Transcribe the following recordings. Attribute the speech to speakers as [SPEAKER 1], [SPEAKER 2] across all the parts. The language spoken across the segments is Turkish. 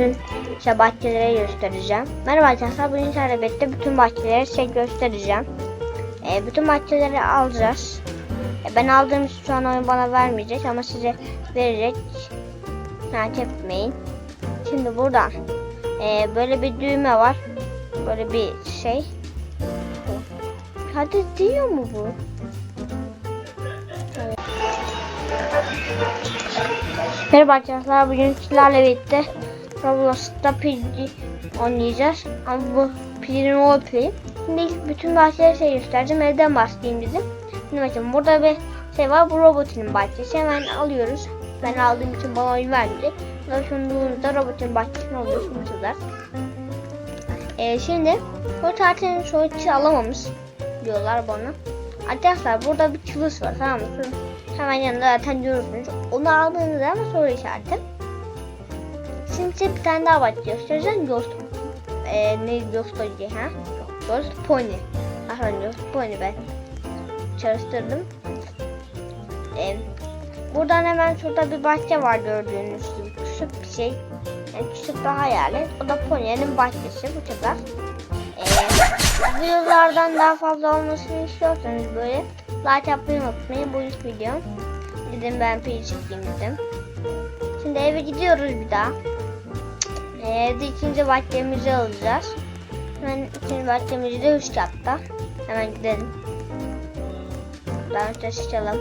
[SPEAKER 1] bütün işte bahçeleri göstereceğim. Merhaba arkadaşlar bugün birlikte bütün bahçeleri size göstereceğim. Ee, bütün bahçeleri alacağız. Ee, ben aldığım için şu an oyun bana vermeyecek ama size verecek. Merak etmeyin. Şimdi buradan ee, böyle bir düğme var. Böyle bir şey. Hadi diyor mu bu? Merhaba arkadaşlar bugün sizlerle birlikte Roblox'ta PG oynayacağız ama bu PG'nin roleplay. Şimdi ilk bütün bahçeleri şey göstereceğim evden başlayayım dedim. Şimdi bakın burada bir şey var bu robotun bahçesi hemen alıyoruz. Ben aldığım için bana oyun vermeyecek. Dokunduğunuzda robotun bahçesini alıyorsunuz bu kadar. Ee, şimdi bu tatilin sonuçta alamamış diyorlar bana. Arkadaşlar burada bir çıvız var tamam mı? Hemen yanında zaten görürsünüz. Onu aldığınızda ama soru işareti. Şimdi size bir tane daha bahçe göstereceğim. Ghost, e, ne Ghost Pony ha? Ghost Pony. Aslında Ghost Pony ben çalıştırdım. E, buradan hemen şurada bir bahçe var gördüğünüz gibi. Küçük bir şey. Yani küçük bir hayalet. O da Pony'nin bahçesi bu kadar. E, videolardan daha fazla olmasını istiyorsanız böyle like yapmayı unutmayın. Bu ilk videom. Dedim ben pil çekeyim dedim. Şimdi eve gidiyoruz bir daha. Evde ikinci bahçemizi alacağız. Hemen ikinci bahçemizi de üst katta. Hemen gidelim. Daha önce çıkalım.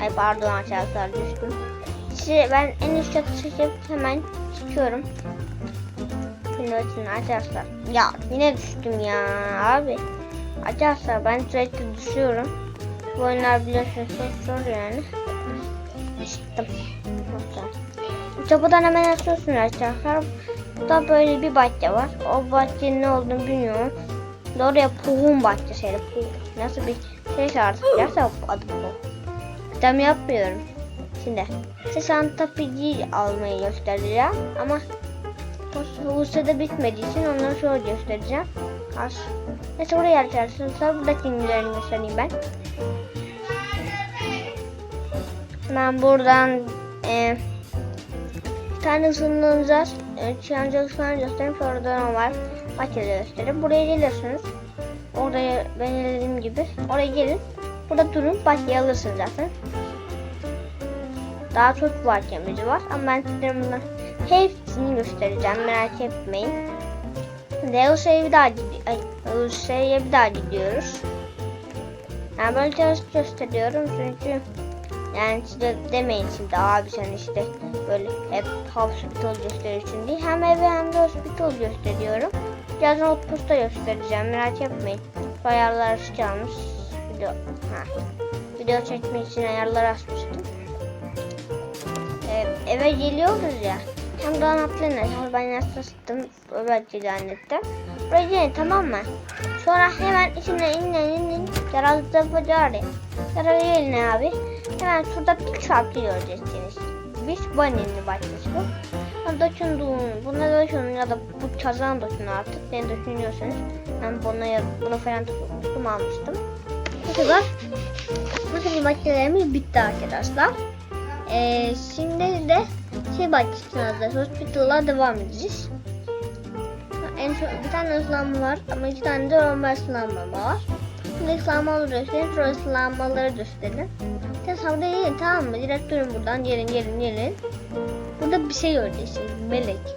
[SPEAKER 1] Ay pardon arkadaşlar düştüm. Size ben en üst katı çekip hemen çıkıyorum. Şimdi arkadaşlar. Ya yine düştüm ya abi. Arkadaşlar ben sürekli düşüyorum. Bu oyunlar biliyorsunuz çok zor yani. Çıktım. Kapıdan hemen açıyorsunuz arkadaşlar. Burada böyle bir bahçe var. O bahçenin ne olduğunu bilmiyorum. Oraya puhun bahçesi. Puh. Nasıl bir şey artık. Gerçekten adı bu. Tam yapmıyorum. Şimdi size Santa almayı göstereceğim. Ama bu sırada bitmediği için onları sonra göstereceğim. Az. Neyse oraya arkadaşlar buradaki ünlülerini göstereyim ben. Ben buradan e, tane ısınılacağız. E, Çıyancak falan göstereyim. Sonradan var. Bahçede göstereyim. Buraya geliyorsunuz. Oraya ben dediğim gibi. Oraya gelin. Burada durun. Bahçeyi alırsınız zaten. Daha çok bahçemiz var. Ama ben size bundan hepsini göstereceğim. Merak etmeyin. Deus'e bir daha gidiyoruz. Bir daha gidiyoruz. Yani böyle gösteriyorum çünkü yani size demeyin şimdi abi sen işte böyle hep hospital gösteriyorsun diye. Hem evi hem de hospital gösteriyorum. Birazdan outpost'ta göstereceğim merak etmeyin. Ayarlar açacağımız video. Ha. Video çekmek için ayarlar açmıştım. Ee, eve geliyoruz ya. Hem de anahtarını sonra ben yaslaştım. Belki de gelin tamam mı? Sonra hemen içine inin inin. Yaralıkta yapacağız. Yaralı gelin abi. Hemen şurada bir çarpı göreceksiniz. Biz bu. Ben dokunduğum, buna dokun ya da bu kazan dokun artık. Ne dokunuyorsanız. Ben buna, buna falan tutmuştum almıştım. Bu kadar. Bu kadar bahçelerimiz bitti arkadaşlar. Ee, şimdi de şey bahçesine. Hospital'a devam edeceğiz. En bir tane ıslanma var ama iki tane de normal ıslanma var. Şimdi ıslanmaları göstereyim. Sonra ıslanmaları gösterelim. Savda gelin tamam mı? Direkt durun buradan. Gelin gelin gelin. Burada bir şey göreceksiniz. Melek.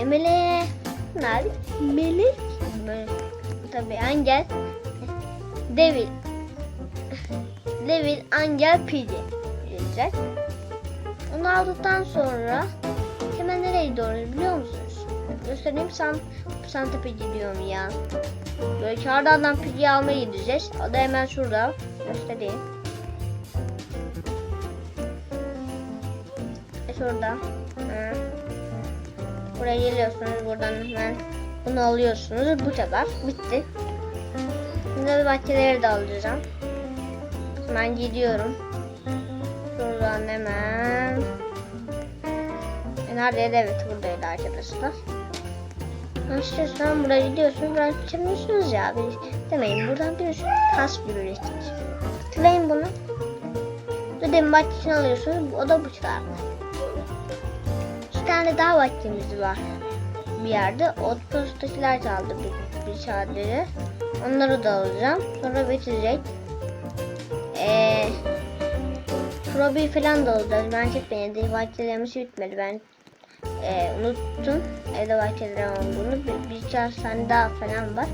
[SPEAKER 1] E meleğe ne abi? Melek. Böyle. Tabii angel. Devil. Devil, angel, pidi. Gelecek. Onu aldıktan sonra hemen nereye gidiyoruz biliyor musunuz? Göstereyim San, Santa Pigi diyorum ya. Böyle çağrıdan pigi almaya gideceğiz. O da hemen şurada. Göstereyim. E şurada. Hı. Buraya geliyorsunuz. Buradan hemen bunu alıyorsunuz. Bu kadar. Bitti. Şimdi bahçeleri de alacağım. Hemen gidiyorum. Şuradan hemen. E neredeydi? Evet buradaydı arkadaşlar. Sen buraya gidiyorsun, buraya geçemiyorsunuz ya. Demeyin buradan bir sürü kas ürettik. Tıklayın bunu. Dedim bahçesini alıyorsunuz, o da bu çıkardı. İşte tane daha bahçemiz var bir yerde. O postakiler çaldı bir, bir çadırı. Onları da alacağım. Sonra bitecek. Eee Probi falan da alacağız. Çekmeyin. Evde bahçelerimiz bitmedi. Ben eee unuttum. Evde bahçelerim olduğunu. Bir, birkaç tane daha falan var.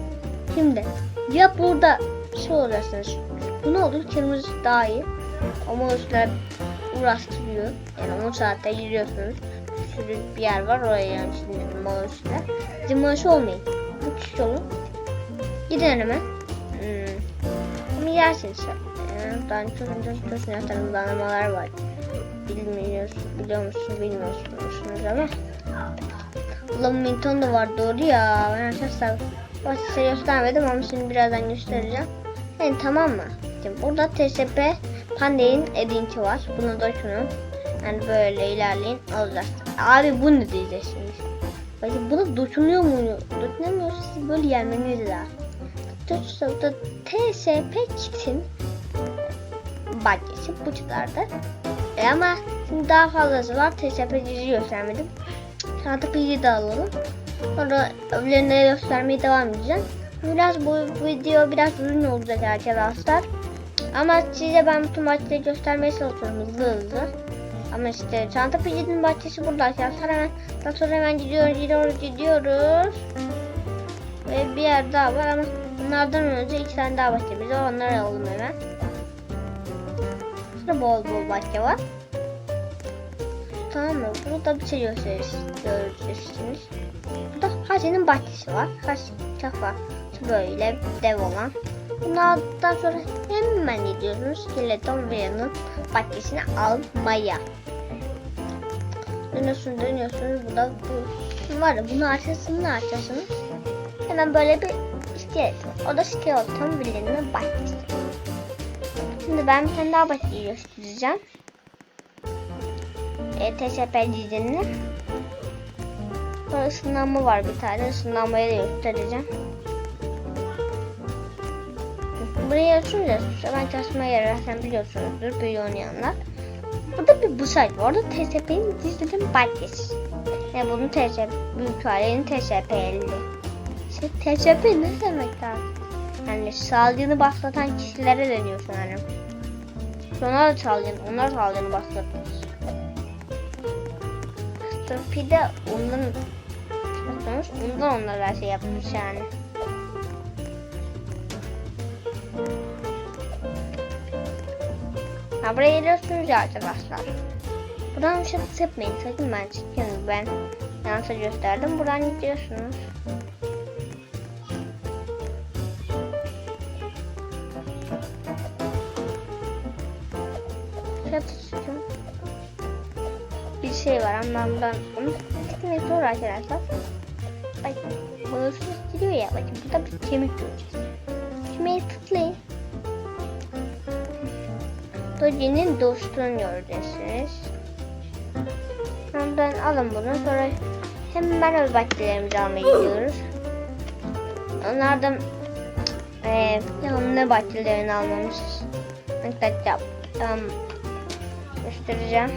[SPEAKER 1] Şimdi ya burada şey olacaksınız. Bu ne olur? Kırmızı daha iyi. Ama üstler uğraştırıyor. Yani 10 saatte yürüyorsunuz. Bir sürü bir yer var oraya yani şimdi Mağus'la. Bizim Mağus olmayın. Bu kişi olun. Gidin hemen. Hmm. Bunu yersiniz. Yani ben çok çok çok sinirlerim danamalar var. Bilmiyorsunuz, biliyor musunuz, bilmiyorsunuz ama. Ulan Minton da var doğru ya. Ben arkadaşlar başta size göstermedim ama şimdi birazdan göstereceğim. Yani tamam mı? Şimdi burada TSP Pandey'in edinci var. Bunu da şunu. Yani böyle ilerleyin alacağız. Abi bu ne diyeceksiniz? Bakın buna dokunuyor mu? Dokunamıyorsa siz böyle yermeniz lazım. Tutsakta TSP kitin bahçesi bu çıkardı. E ama şimdi daha fazlası var. TSP göstermedim. Çanta bilgi de alalım. Sonra öbürlerine göstermeye devam edeceğim. Biraz bu video biraz uzun olacak arkadaşlar. Ama size ben bütün bahçeleri göstermeye çalışıyorum hızlı hızlı. Ama işte çanta pijinin bahçesi burada arkadaşlar. Hemen, daha sonra hemen gidiyoruz, gidiyoruz, gidiyoruz. Ve bir yer daha var ama bunlardan önce iki tane daha bahçemiz var. Onları alalım hemen. Şurada bol bol bahçe var. Tamam mı? Burada bir şey. Göreceksiniz. Burada Hacı'nın bahçesi var. Hac kafa. Böyle dev olan. Bunlardan sonra hemen gidiyorsunuz Skeleton Raya'nın bahçesini almaya. Dönüyorsunuz dönüyorsunuz. Burada bu var ya bunu açarsınız açarsınız. Hemen böyle bir iskelet. O da Skeleton Raya'nın bahçesi. Şimdi ben bir tane daha bahçeyi göstereceğim. E, TSP dizini. Sonra ısınlanma var bir tane. Isınlanmayı da göstereceğim. Buraya açınca ben çalışma yeri sen biliyorsunuzdur büyü oynayanlar. Burada bir busayt var. Orada TSP'nin dizinin bahçesi. Yani bunun TSP, büyük halinin TSP 50. Şey, TSP ne demek abi? Yani sağlığını başlatan kişilere deniyor sanırım. Sonra da sağlığını, onlar sağlığını başlatmış. Bir de ondan bakıyormuş, ondan onlara şey yapmış yani. Ha buraya geliyorsunuz ya arkadaşlar. Buradan dışarı sıkmayın sakın ben çıkıyorum ben yanlışa gösterdim. Buradan gidiyorsunuz. Çatışıyorum. Bir şey var buradan onu çıkmayı zor arkadaşlar. Bak bağırsız gidiyor ya bakın burada bir kemik göreceğiz. Kemiği tıklayın. Doji'nin dostunu göreceksiniz. Ondan alın bunu sonra hemen öbür bahçelerimizi almaya gidiyoruz. Onlardan eee yanına bahçelerini almamız. Yap. Tamam. Göstereceğim.